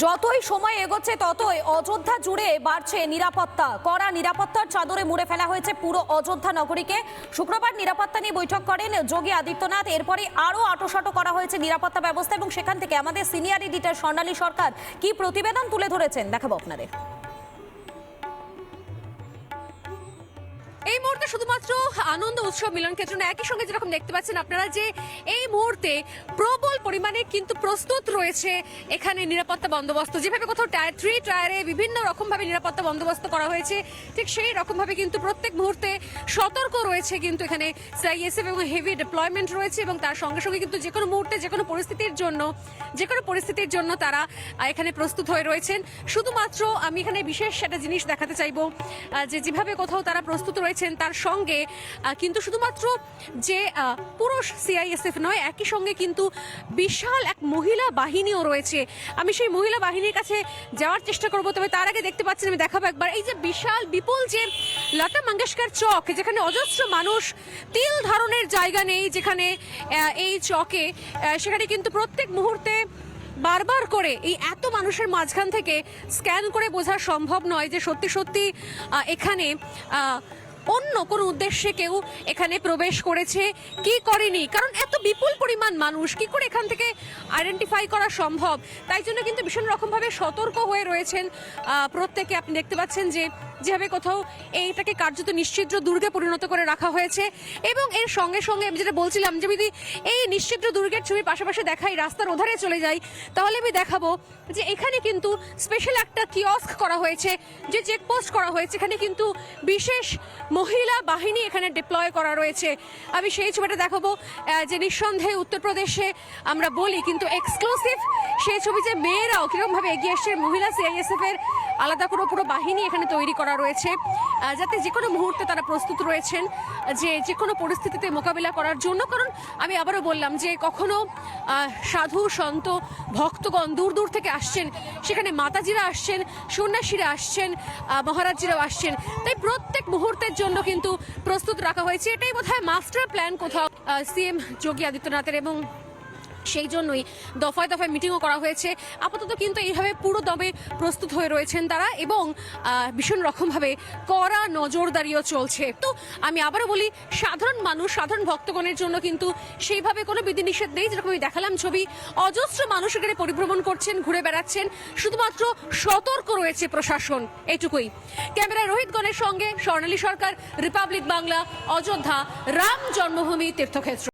যতই সময় এগোচ্ছে, ততই অযোধ্যা জুড়ে বাড়ছে নিরাপত্তা। কড়া নিরাপত্তার চাদরে মুড়ে ফেলা হয়েছে পুরো অযোধ্যা নগরীকে। শুক্রবার নিরাপত্তা নিয়ে বৈঠক করেন যোগী আদিত্যনাথ। এরপরে আরও আটোসাটো করা হয়েছে নিরাপত্তা ব্যবস্থা এবং সেখান থেকে আমাদের সিনিয়র এডিটার স্বর্ণালী সরকার কি প্রতিবেদন তুলে ধরেছেন, দেখাবো আপনাদের। এই মুহূর্তে শুধুমাত্র আনন্দ উৎসব মিলন ক্ষেত্র একই সঙ্গে যেরকম দেখতে পাচ্ছেন আপনারা যে এই মুহূর্তে প্রবল পরিমাণে কিন্তু প্রস্তুত রয়েছে এখানে নিরাপত্তা বন্দোবস্ত। যেভাবে কোথাও টায়ার থ্রি টায়ারে বিভিন্ন রকম ভাবে নিরাপত্তা বন্দোবস্ত করা হয়েছে, ঠিক সেই রকম ভাবে কিন্তু প্রত্যেক মুহূর্তে সতর্ক রয়েছে কিন্তু এখানে সিআইএসএফ এবং হেভি ডিপ্লয়মেন্ট রয়েছে এবং তার সঙ্গে সঙ্গে কিন্তু যে কোনো মুহূর্তে যে কোনো পরিস্থিতির জন্য, যে কোনো পরিস্থিতির জন্য তারা এখানে প্রস্তুত হয়ে রয়েছেন। শুধুমাত্র আমি এখানে বিশেষ একটা জিনিস দেখাতে চাইব যে যেভাবে কোথাও তারা প্রস্তুত রয়েছেন তার সঙ্গে কিন্তু শুধুমাত্র যে পুরুষ সিআইএসএফ নয়, একই সঙ্গে কিন্তু বিশাল এক মহিলা বাহিনীও রয়েছে। আমি সেই মহিলা বাহিনীর কাছে যাওয়ার চেষ্টা করব, তবে তার আগে দেখতে পাচ্ছেন, আমি দেখাবো একবার। এই যে বিশাল, বিপুল যে লতা মঙ্গেশকর চক, যেখানে অজস্র মানুষ তিল ধারণের জায়গা নেই, যেখানে এই চকে সেখানে কিন্তু প্রত্যেক মুহূর্তে বারবার করে এই এত মানুষের মাঝখান থেকে স্ক্যান করে বোঝা সম্ভব নয় যে সত্যি সত্যি এখানে অন্য কোনো উদ্দেশ্যে কেউ এখানে প্রবেশ করেছে? কি করেনি? কারণ এত বিপুল পরিমাণ মানুষ, কি করে এখান থেকে আইডেন্টিফাই করা সম্ভব? তাই জন্য কিন্তু ভীষণ রকমভাবে সতর্ক হয়ে রয়েছেন প্রত্যেকে। আপনি দেখতে পাচ্ছেন যে, যেভাবে কোথাও এইটাকে কার্যত নিশ্চিদ্র দুর্গে পরিণত করে রাখা হয়েছে। এবং এর সঙ্গে সঙ্গে আমি যেটা বলছিলাম যে, যদি এই নিশ্চিদ্র দুর্গের ছবি পাশাপাশি দেখাই, রাস্তার ওধারে চলে যাই, তাহলে আমি দেখাবো যে, এখানে কিন্তু স্পেশাল একটা কিয়স্ক করা হয়েছে, যে চেকপোস্ট করা হয়েছে। এখানে কিন্তু বিশেষ মহিলা বাহিনী এখানে ডিপ্লয় করা রয়েছে। আমি সেই ছবিটা দেখাবো। যে নিঃসন্দেহে উত্তরপ্রদেশে আমরা বলি, কিন্তু এক্সক্লুসিভ সেই ছবি যে মেয়েরাও কিরকমভাবে এগিয়ে আসছে মহিলা সিআইএসএফ এর আলাদা করে পুরো বাহিনী এখানে তৈরি করা রয়েছে। যাতে যে কোনো মুহূর্তে তারা প্রস্তুত রয়েছেন, যে যে কোনো পরিস্থিতিতে মোকাবিলা করার জন্য। কারণ আমি আবারও বললাম যে কখনো সাধু, সন্ত, ভক্তগণ দূর দূর থেকে আসছেন, সেখানে মাতাজিরা আসছেন, সন্ন্যাসীরা আসছেন মহারাজজিরাও আসছেন। তাই প্রত্যেক মুহূর্তের জন্য কিন্তু প্রস্তুত রাখা হয়েছে। এটাই বোধহয় মাস্টার প্ল্যান কোথাও সিএম যোগী আদিত্যনাথের এবং সেই জন্যই দফায় দফায় মিটিংও করা হয়েছে। আপাতত কিন্তু এইভাবে পুরো দমে প্রস্তুত হয়ে রয়েছেন তারা এবং ভীষণ রকমভাবে কড়া নজরদারিও চলছে। তো আমি আবারও বলি, সাধারণ মানুষ, সাধারণ ভক্তগণের জন্য কিন্তু সেইভাবে কোনো বিধিনিষেধ নেই, যেরকম আমি দেখালাম ছবি। অজস্র মানুষ এখানে পরিভ্রমণ করছেন, ঘুরে বেড়াচ্ছেন। শুধুমাত্র সতর্ক রয়েছে প্রশাসন এইটুকুই ক্যামেরা রোহিত গণের সঙ্গে স্বর্ণালী সরকার, রিপাবলিক বাংলা, অযোধ্যা, রাম জন্মভূমি তীর্থক্ষেত্র।